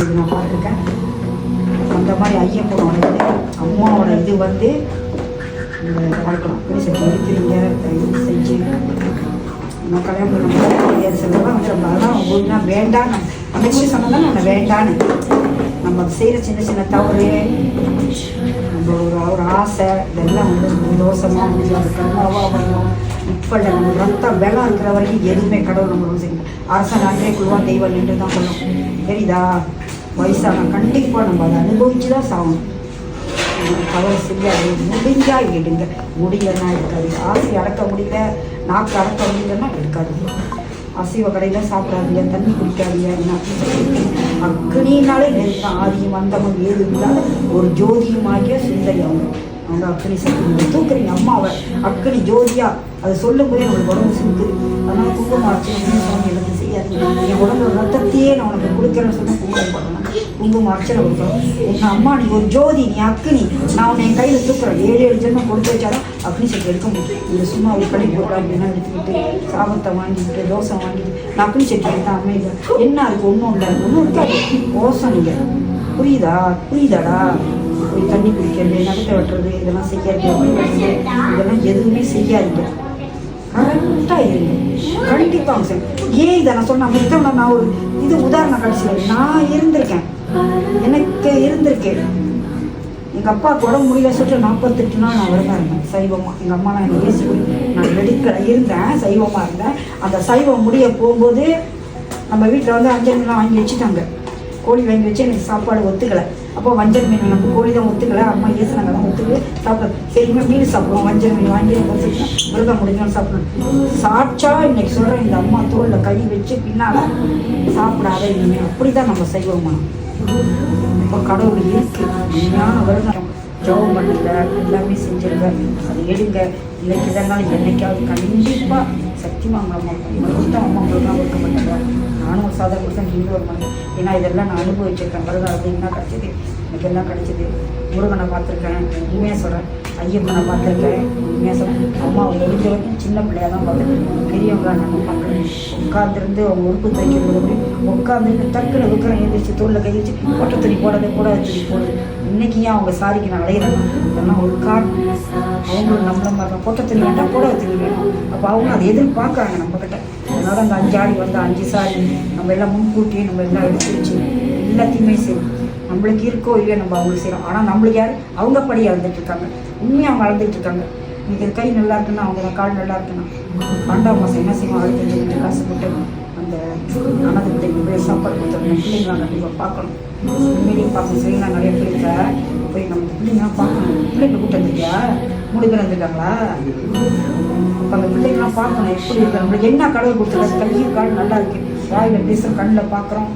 நான் பார்த்துருக்கேன் அந்த மாதிரி ஐயப்பனோட இது அம்மாவோட இது வந்து இந்த வளர்க்கணும் பெருசு இருக்கிறீங்க செஞ்சு. நம்ம கல்யாணம் பண்ண சொல்லலாம் வந்து ரொம்ப அதான் உங்களுக்கு நான் வேண்டான்னு அமைச்சு சொன்னதான் நான் வேண்டான்னு. நம்ம செய்கிற சின்ன சின்ன தவறு நம்ம ஒரு ஒரு ஆசை இதெல்லாம் வந்து தோசமாக முடியும் அது கண்ணாவாக பண்ணணும் ரத்தம் வெள்ளம் இருக்கிற வரைக்கும் எதுவுமே கடவுள் நம்ம செய்யணும் அரசன் அன்றே குழுவாக தெய்வம் நின்று தான் பண்ணணும் தெரியுதா? வயசான கண்டிப்பாக நம்ம அதை அனுபவிச்சு தான் சாகணும் கவலை செய்யாது முடிஞ்சா எடுங்க. முடியலன்னா இருக்காது ஆசை அடக்க முடியல நாக்கு அடக்க முடியலன்னா இருக்காது அசைவ கடையில் சாப்பிடாதீங்க தண்ணி குடிக்காதீங்க. என்ன அக்னினாலே நெருக்கம். ஆதியும் அந்தமும் ஏது இல்லாத ஒரு ஜோதியுமாகிய சுந்தரி அவங்க அவங்க அக்னி சக்தி தூக்குறீங்க அம்மாவை அக்னி ஜோதியா அதை சொல்லும் போதே நம்மளுக்கு உடம்பு சுத்துது. அதனால குங்குமம் அர்ச்சனை சுவாமி எனக்கு செய்யாது. என் உடம்பு ரத்தத்தையே நான் உனக்கு கொடுக்குறேன்னு சொன்னா குங்குமம் பண்ணணும் குங்குமம் அர்ச்சனை கொடுக்குறோம் உங்க அம்மா நீ ஒரு ஜோதி நீ அக்னி. நான் உன்னை என் கையில் தூக்குறேன். ஏழு ஏழு ஜென்மம் கொடுத்து வச்சாலும் அக்னி சக்தி எடுக்க முடியும் இது சும்மா ஒரு கடை போடுறா அப்படின்னா எடுத்துக்கிட்டு சாபத்தை வாங்கிட்டு தோசை வாங்கிட்டு நான் அக்னி சக்தி எடுத்தா அமைதியா என்ன அதுக்கு ஒன்றும் இல்லை. ஒன்றும் இருக்காது. ஓசம் நீங்கள் புரியுதா? புரியுதாடா? தண்ணி குடிக்கிறது நகத்தை வெட்டுறது இதெல்லாம் செய்யாது இதெல்லாம் எதுவுமே செய்யாதீங்க. கரெக்டாக இருங்க. கண்டிப்பாங்க சார் ஏன் இதை நான் சொன்ன மித்தவன நான் ஒரு இது உதாரணம் கடைசியில் நான் இருந்திருக்கேன். எனக்கு இருந்திருக்கேன் எங்கள் அப்பா உடம்பு முடியல சொல்லிட்டு நாற்பத்தெட்டு நாள் நான் விரதம் இருந்தேன். சைவமாக எங்கள் அம்மா நான் என்னை நான் வெடிக்கல இருந்தேன் சைவமாக இருந்தேன். அந்த சைவம் முடிய போகும்போது நம்ம வீட்டில் வந்து அஞ்சல் வாங்கி வச்சுட்டாங்க. கோழி வாங்கி வச்சு எனக்கு சாப்பாடு ஒத்துக்கலை அப்போ வஞ்சல் மீன் நமக்கு கோழி தான் ஒத்துக்கலை அம்மா ஏசுனாங்க தான் ஒத்துக்கு சாப்பிட சரிங்க மீன் சாப்பிடுவோம் வஞ்சல் மீன் வாங்கி வச்சுருக்கேன் விரதம் முடிஞ்சோன்னு சாப்பிடணும் சாப்பிட்டா இன்னைக்கு சொல்கிறேன் இந்த அம்மா தோலில் கை வச்சு பின்னால் சாப்பிடாத இனிமேல் அப்படி தான் நம்ம செய்வோம்மா இப்போ கடவுள் இருக்கு உண்மையான விரதம் ஜெபம் பண்ணுங்க எல்லாமே செஞ்சிருங்க அதை எடுங்க இன்னைக்கு இதனால என்னைக்காவது கண்டிப்பாக சத்தியமாக அவங்க அம்மா மறுபடியும் அம்மா உங்களுக்குலாம் கொடுக்க மாட்டாங்க நானும் ஒரு சாதனை புருஷன் நீங்களும் ஒரு மாதிரி ஏன்னா இதெல்லாம் நான் அனுபவிச்சிருக்கேன். விரதம் அது என்ன கிடச்சிது? எனக்கு எல்லாம் கிடச்சிது? முருகனை பார்த்துருக்கேன். உண்மையாக சொல்கிறேன் ஐயப்பனை பார்த்துருக்கேன். உண்மையாக சொல்கிறேன் அம்மா அவங்க முடிஞ்ச வரைக்கும் சின்ன பிள்ளையாக தான் பார்த்துருக்கேன். பெரியவங்க நம்ம பார்க்குறேன் உட்காந்துருந்து அவங்க உறுப்பு தைக்கிறது உட்காந்துட்டு டக்குன்னு வைக்கிறேன் எழுந்திரிச்சு தோளில் கை வச்சு ஒட்டை துணி போடுறது கூட துணி போடுது இன்னைக்கு ஏன் அவங்க சாரிக்கு நான் அலையிறேன்? அதெல்லாம் ஒரு காரணம். அவங்களும் நம்மள மாதிரி போட்ட துணி வேண்டாம் புடவை துணி வேணும் அப்போ அவங்க அதை எதிர்பார்க்குறாங்க நம்மக்கிட்ட அதனால அந்த அஞ்சு ஆடி வந்து அஞ்சு சாரி நம்ம எல்லாம் முன்கூட்டியே நம்ம எல்லாம் எடுத்து வச்சு எல்லாத்தையுமே செய்யணும். நம்மளுக்கு இருக்கோ இல்லையோ நம்ம அவங்களுக்கு செய்யறோம். ஆனால் நம்மளுக்கு யார்? அவங்க படி இழந்துட்டு இருக்காங்க. உண்மையாக அவங்க இருக்காங்க. இன்னைக்கு இது கை நல்லா இருக்குன்னா அவங்க கால் நல்லா இருக்குன்னா பண்டா மாதம் என்ன செய்வோம் அடுத்த காசு போட்டு அந்த அனதத்தை போய் சாப்பாடு கொடுத்துருங்க பிள்ளைங்களா கண்டிப்பாக பார்க்கணும். உண்மையிலேயே பார்க்கணும் சரிங்களா நிறைய பிள்ளைங்க போய் நம்ம பிள்ளைங்களாம் பார்க்கணும். பிள்ளைங்க கூட்டம் வந்துருக்கியா? மூணு பேர் வந்திருக்காங்களா? இப்போ அந்த பிள்ளைங்களாம் பார்க்கணும் எப்படி இருக்கு நம்மளுக்கு என்ன கடவுள் கொடுத்துருக்காரு கல்வி கால் நல்லா இருக்கு. வாயில் பேசுகிறோம் கண்ணில் பார்க்குறோம்.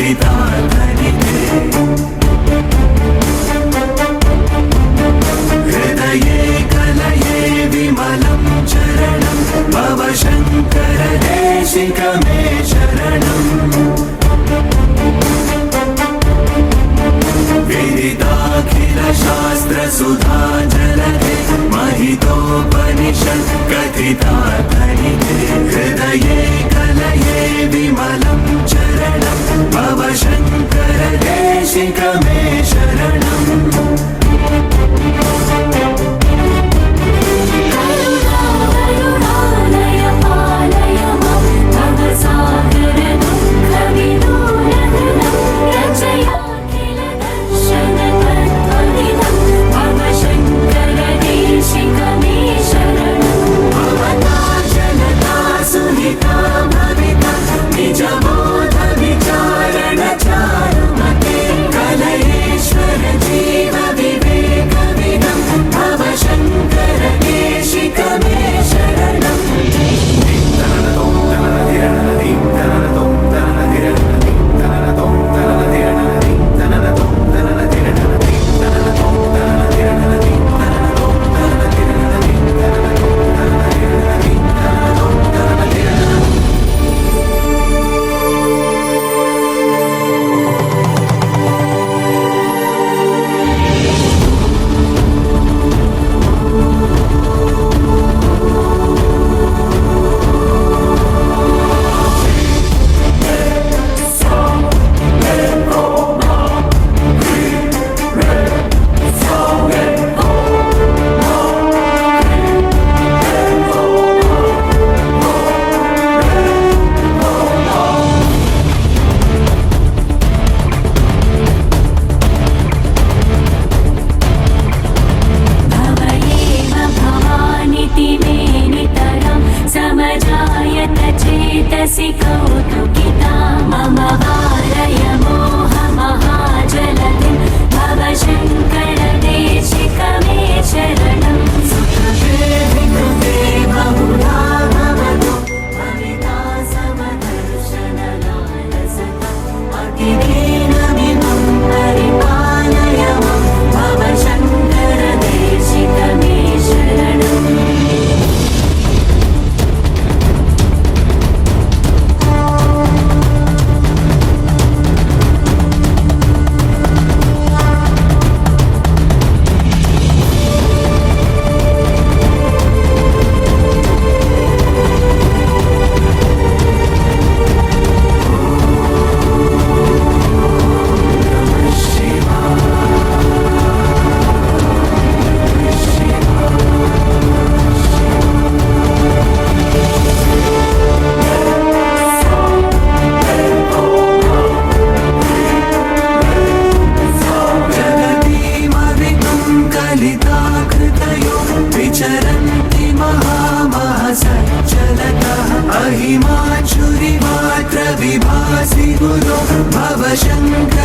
Ti başım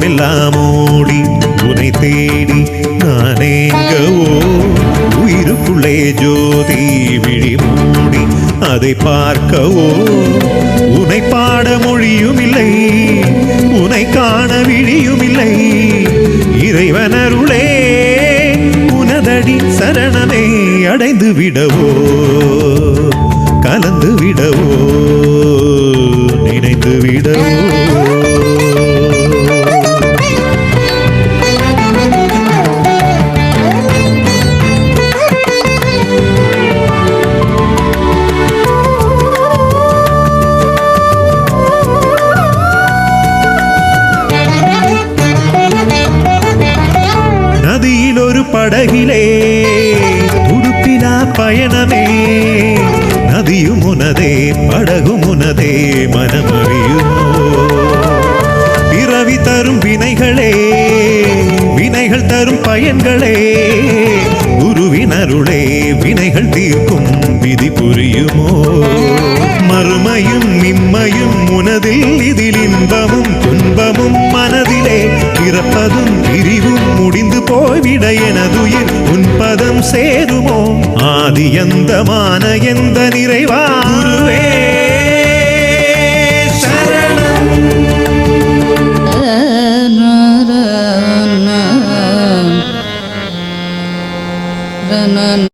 உலகமெல்லாம் ஓடி உனை தேடி நானேங்கவோ? உயிருக்குள்ளே ஜோதி விழி மூடி அதை பார்க்கவோ? உனை பாட மொழியும் இல்லை உனை காண விழியும் இல்லை இறைவனருளே உனதடி சரணனை அடைந்து விடவோ? கலந்து விடவோ? நினைந்து விடவோ? அழகுமுனதே மனமறியுமோ? பிறவி தரும் வினைகளே வினைகள் தரும் பயன்களே குருவின் அருளே வினைகள் தீர்க்கும் விதி புரியுமோ? மறுமையும் இம்மையும் உனதில் இதில் இன்பமும் துன்பமும் மனதிலே பிறப்பதும் பிரிவும் முடிந்து போய்விட எனதுயிர் உன் சேருமோ? ஆதி எந்தமான எந்த நிறைவா? Brahman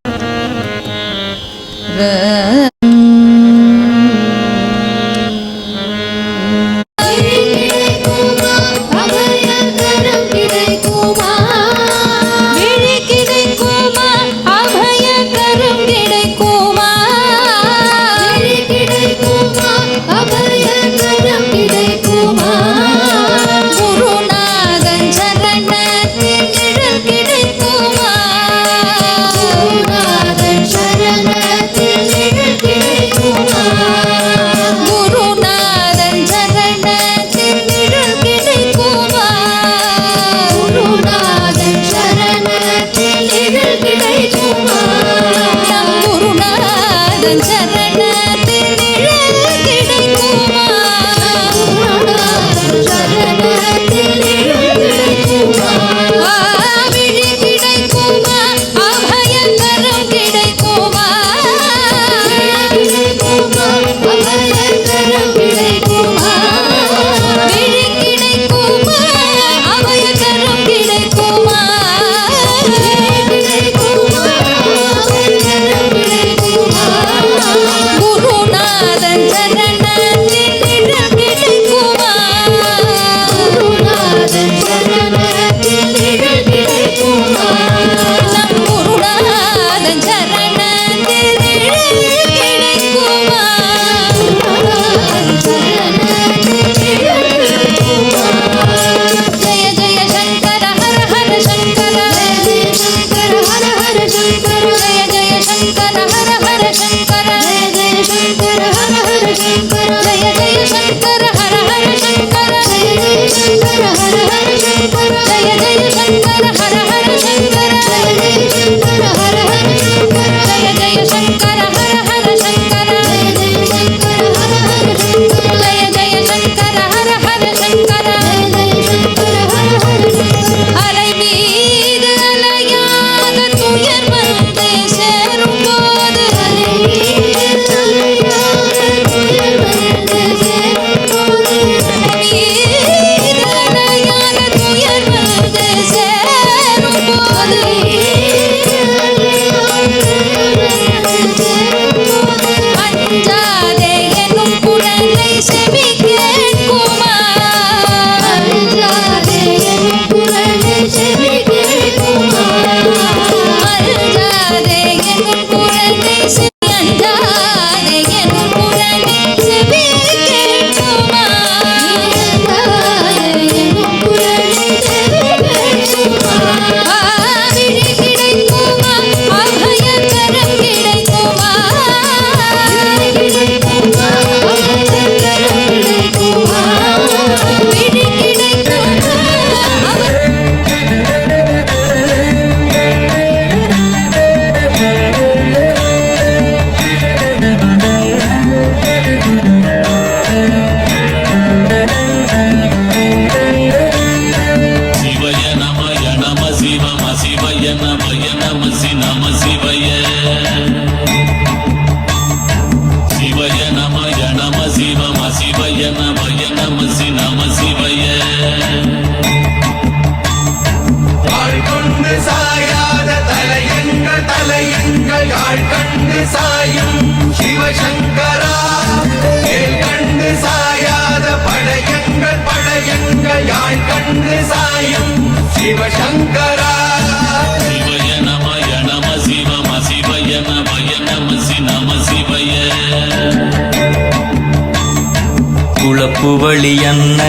புவழி அன்ன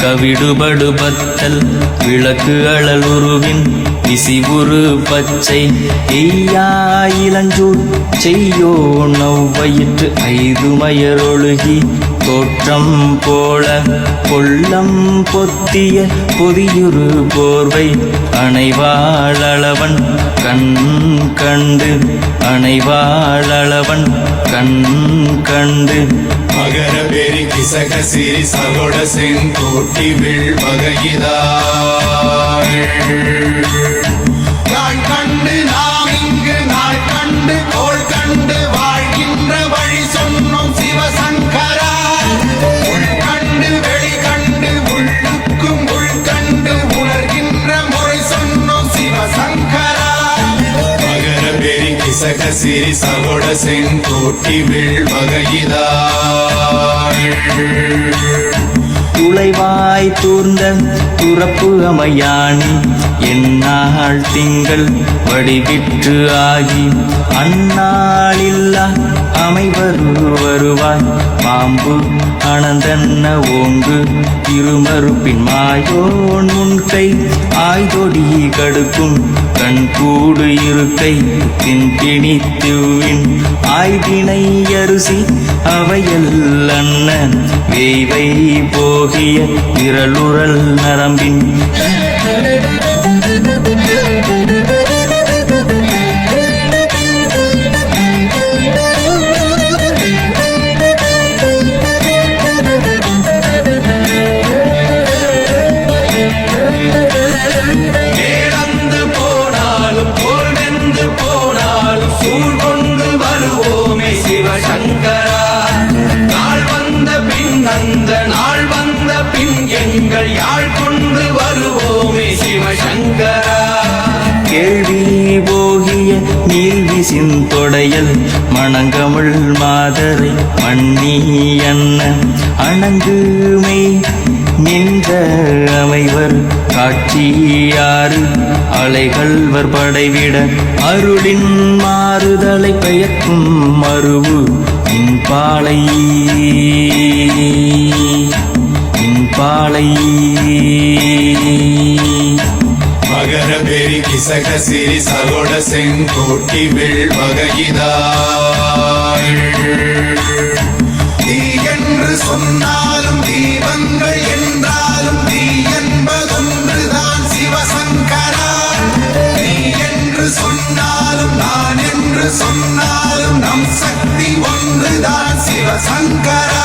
கவிடுபடு பத்தல் விளக்கு அழலுருவின் விசிவுரு பச்சை எய்யா இளஞ்சூர் செய்யோ நவ்வயிற்று ஐது மயரொழுகி தோற்றம் போல கொள்ளம் பொத்திய பொதியுரு போர்வை அணைவாளவன் கண் கண்டு அணைவாளவன் கண் கண்டு மகர பெரி கிசக சிறி சகோட செங்கோட்டி வில் வகையிதாள் சிறி சகோட செங்கோட்டி வில் வகையிதாள் துளைவாய் தூர்ந்த துறப்பு அமையாணி எந்நாள் திங்கள் வடிவிற்று ஆகி அந்நாளில்லா அமைவரு வருவாய். பாம்பு அனந்தன்ன ஓங்கு இருமறுப்பின் மாயோன் முன்கை. ஆய்தொடி கடுக்கும் கண் கூடு இருக்கை தின்பிணி திவ்வின் ஆய்தினை அரிசி அவையல் அண்ணன். வேய்வை போகிய விரலுறல் நரம்பின். அணங்குமே நின்ற அமைவர் காட்சியாறு அலைகள்வர் படைவிட அருளின் மாறுதலை பெயர்க்கும் மருவு இன்பாலை. இன்பாலை. மகர பெரி கிசக சிறி சகோட செங்கோட்டி வில் வகையிதாள் சொன்னாலும் தீபங்கள் என்றாலும் தீ என்பதொன்றுதான் சிவசங்கரா. நீ என்று சொன்னாலும் நான் என்று சொன்னாலும் நம் சக்தி ஒன்றுதான் சிவசங்கரா.